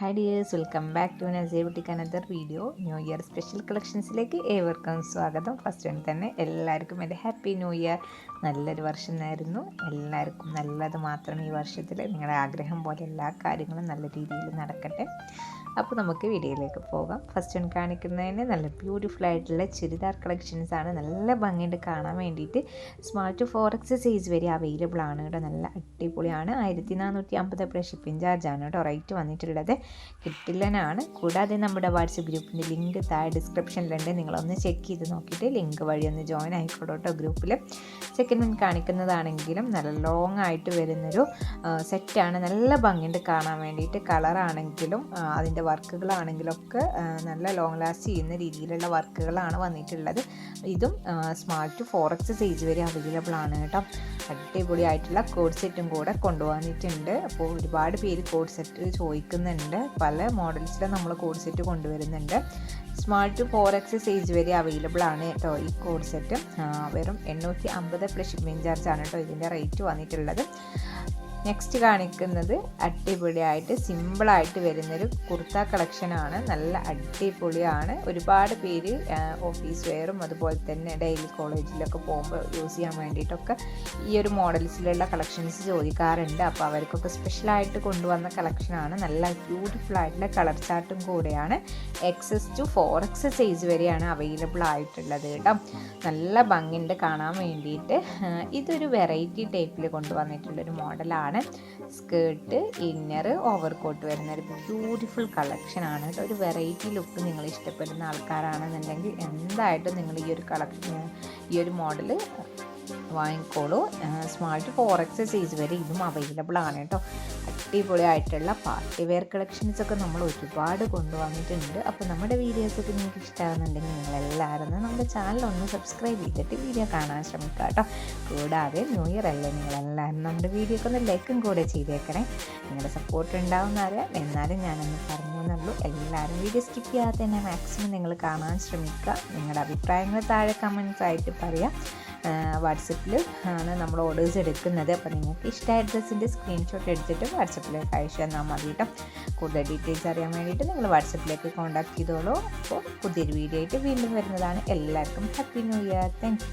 Hi dears welcome back to നസേബിട്ടിക്ക് another video new year special കളക്ഷൻസിലേക്ക് ഏവർക്കും സ്വാഗതം. First time തന്നെ എല്ലാവർക്കും എന്റെ ഹാപ്പി ന്യൂ ഇയർ നല്ലൊരു വർഷം നേരുന്നു. എല്ലാവർക്കും നല്ലത് മാത്രം ഈ വർഷത്തിൽ നിങ്ങളുടെ ആഗ്രഹം പോലെ എല്ലാ കാര്യങ്ങളും നല്ല രീതിയിൽ നടക്കട്ടെ. അപ്പോൾ നമുക്ക് വീഡിയോയിലേക്ക് പോകാം. ഫസ്റ്റ് ടൈം കാണിക്കുന്നതിന് നല്ല ബ്യൂട്ടിഫുൾ ആയിട്ടുള്ള ചുരിദാർ കളക്ഷൻസ് ആണ്. നല്ല ഭംഗിയുണ്ട് കാണാൻ വേണ്ടിയിട്ട്. സ്മാർട്ട് ഫോർ എക്സ് സൈസ് വരെ അവൈലബിൾ ആണ് കേട്ടോ. നല്ല അടിപൊളിയാണ്. ആയിരത്തി നാനൂറ്റി അമ്പത് എപ്പോഴും ഷിപ്പിംഗ് ചാർജാണ് കേട്ടോ. റേറ്റ് വന്നിട്ടുള്ളത്. കിട്ടില്ലനാണ് കൂടാതെ നമ്മുടെ വാട്സപ്പ് ഗ്രൂപ്പിന്റെ ലിങ്ക് താഴെ ഡിസ്ക്രിപ്ഷനിലുണ്ട്. നിങ്ങളൊന്ന് ചെക്ക് ചെയ്ത് നോക്കിയിട്ട് ലിങ്ക് വഴി ഒന്ന് ജോയിൻ കേട്ടോ ഗ്രൂപ്പിൽ സെക്കൻഡ് കാണിക്കുന്നതാണെങ്കിലും നല്ല ലോങ് ആയിട്ട് വരുന്നൊരു സെറ്റാണ് നല്ല ഭംഗിയുണ്ട് കാണാൻ വേണ്ടിയിട്ട്. കളറാണെങ്കിലും അതിന്റെ വർക്കുകളാണെങ്കിലും ഒക്കെ നല്ല ലോങ് ലാസ്റ്റ് ചെയ്യുന്ന രീതിയിലുള്ള വർക്കുകളാണ് വന്നിട്ടുള്ളത്. ഇതും സ്മാർട്ട് ഫോർ എക്സ് സൈസ് വരെ അവൈലബിൾ ആണ് കേട്ടോ. അടിപൊളിയായിട്ടുള്ള കോഡ് സെറ്റും കൂടെ കൊണ്ടുവന്നിട്ടുണ്ട്. അപ്പോൾ ഒരുപാട് പേര് കോഡ് സെറ്റ് ചോദിക്കുന്നുണ്ട്. പല മോഡൽസിലും നമ്മൾ കോഡ് സെറ്റ് കൊണ്ടുവരുന്നുണ്ട്. സ്മാർട്ട് ഫോർ എക്സ് സൈസ് വരെ അവൈലബിൾ ആണ് കേട്ടോ ഈ കോഡ് സെറ്റ് വെറും എണ്ണൂറ്റി അമ്പത് പ്ലസ് ഷിപ്പിംഗ് ചാർജ് ആണ് കേട്ടോ ഇതിന്റെ റേറ്റ് വന്നിട്ടുള്ളത്. നെക്സ്റ്റ് കാണിക്കുന്നത് അടിപൊളിയായിട്ട് സിമ്പിളായിട്ട് വരുന്നൊരു കുർത്ത കളക്ഷനാണ് നല്ല അടിപൊളിയാണ്. ഒരുപാട് പേര് ഓഫീസ് വെയറും അതുപോലെ തന്നെ ഡെയിലി കോളേജിലൊക്കെ പോകുമ്പോൾ യൂസ് ചെയ്യാൻ വേണ്ടിയിട്ടൊക്കെ ഈ ഒരു മോഡൽസിലുള്ള കളക്ഷൻസ് ചോദിക്കാറുണ്ട്. അപ്പോൾ അവർക്കൊക്കെ സ്പെഷ്യലായിട്ട് കൊണ്ടുവന്ന കളക്ഷനാണ് നല്ല ബ്യൂട്ടിഫുൾ ആയിട്ടുള്ള കളർ ചാർട്ടും കൂടെയാണ്. XS to four X size വരെയാണ് അവൈലബിൾ ആയിട്ടുള്ളത് കേട്ടോ. നല്ല ഭംഗിയുണ്ട് കാണാൻ വേണ്ടിയിട്ട്. ഇതൊരു വെറൈറ്റി ടൈപ്പിൽ കൊണ്ടുവന്നിട്ടുള്ളൊരു മോഡലാണ് സ്കേർട്ട് ഇന്നർ ഓവർ കോട്ട് വരുന്ന ഒരു ബ്യൂട്ടിഫുൾ കളക്ഷനാണ് കേട്ടോ. ഒരു വെറൈറ്റി ലുക്ക് നിങ്ങൾ ഇഷ്ടപ്പെടുന്ന ആൾക്കാരാണെന്നുണ്ടെങ്കിൽ എന്തായിട്ടും നിങ്ങൾ ഈ ഒരു കളക്ഷൻ ഈ ഒരു മോഡൽ വാങ്ങിക്കോളൂ. സ്മാർട്ട് ഫോർ എക്സ് സൈസ് വരെ ഇതും അവൈലബിൾ ആണ് കേട്ടോ. അടിപൊളിയായിട്ടുള്ള പാർട്ടി വെയർ കളക്ഷൻസ് ഒക്കെ നമ്മൾ ഒരുപാട് കൊണ്ടുവന്നിട്ടുണ്ട്. അപ്പോൾ നമ്മുടെ വീഡിയോസൊക്കെ നിങ്ങൾക്ക് ഇഷ്ടമാകുന്നുണ്ടെങ്കിൽ നിങ്ങളെല്ലാവരും നമ്മുടെ ചാനൽ ഒന്ന് സബ്സ്ക്രൈബ് ചെയ്തിട്ട് വീഡിയോ കാണാൻ ശ്രമിക്കുക കേട്ടോ. കൂടാതെ ന്യൂ ഇയർ അല്ലേ നിങ്ങളെല്ലാവരും നമ്മുടെ വീഡിയോക്ക് ഒന്ന് ലൈക്കും കൂടെ ചെയ്തേക്കണേ. നിങ്ങളുടെ സപ്പോർട്ട് ഉണ്ടാവുന്ന അറിയാം എന്നാലും ഞാനൊന്ന് പറഞ്ഞു എന്നുള്ളൂ എല്ലാവരും വീഡിയോ സ്കിപ്പ് ചെയ്യാതെ തന്നെ മാക്സിമം നിങ്ങൾ കാണാൻ ശ്രമിക്കുക. നിങ്ങളുടെ അഭിപ്രായങ്ങൾ താഴെ കമൻസ് ആയിട്ട് പറയാം. വാട്സപ്പിൽ ആണ് നമ്മൾ ഓർഡേഴ്സ് എടുക്കുന്നത്. അപ്പോൾ നിങ്ങൾക്ക് ഇഷ്ടമായ ഡ്രസ്സിന്റെ സ്ക്രീൻഷോട്ട് എടുത്തിട്ട് വാട്സപ്പിലേക്ക് അയച്ചു തന്നാൽ മതി കേട്ടോ. കൂടുതൽ ഡീറ്റെയിൽസ് അറിയാൻ വേണ്ടിയിട്ട് നിങ്ങൾ വാട്സപ്പിലേക്ക് കോൺടാക്ട് ചെയ്തോളൂ. അപ്പോൾ പുതിയൊരു വീഡിയോ ആയിട്ട് വീണ്ടും വരുന്നതാണ്. എല്ലാവർക്കും ഹാപ്പി ന്യൂ ഇയർ താങ്ക്